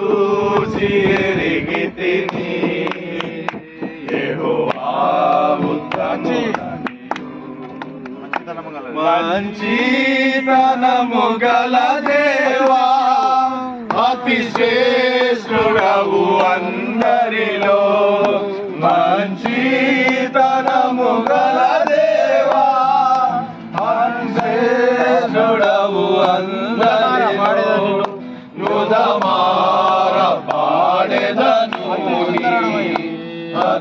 చూసి ఎరిగి మంచితనము గల దేవా అతి శ్రేష్ఠుడవు అందరిలో. మంచితనము గల దేవా శ్రేష్ఠుడవు అందరిలో. నుదమా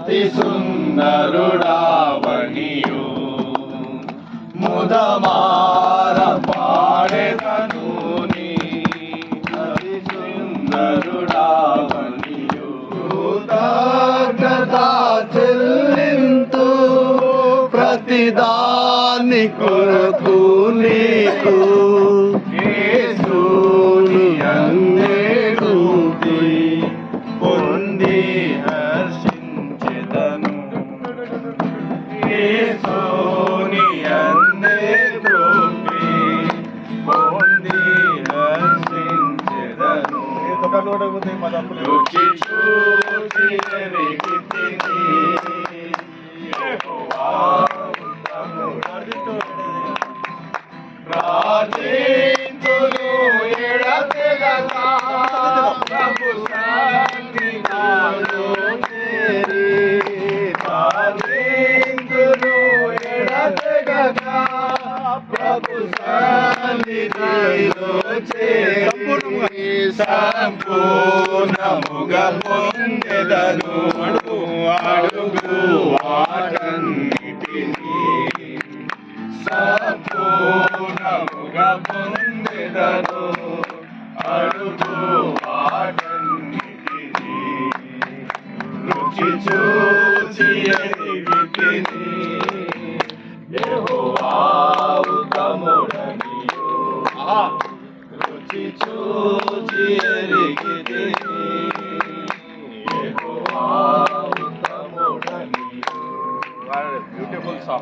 అతి సుందరుడావణియు ముదమార పాడెదను అతి సుందరుడావణియు కృతజ్ఞతా చెల్లింతు ప్రతిదాని కొరకు నీకు. రూపి పొంది హర్షించెదను రుచి చూచి ఎరిగి సంపూర్ణముగా పొందెదను అడుగు వాటన్నిటిని. సంపూర్ణముగా పొందెదను అడుగు వాటన్నిటిని. రుచి చూచి কিছু জিয়ে রেখে দে beautiful song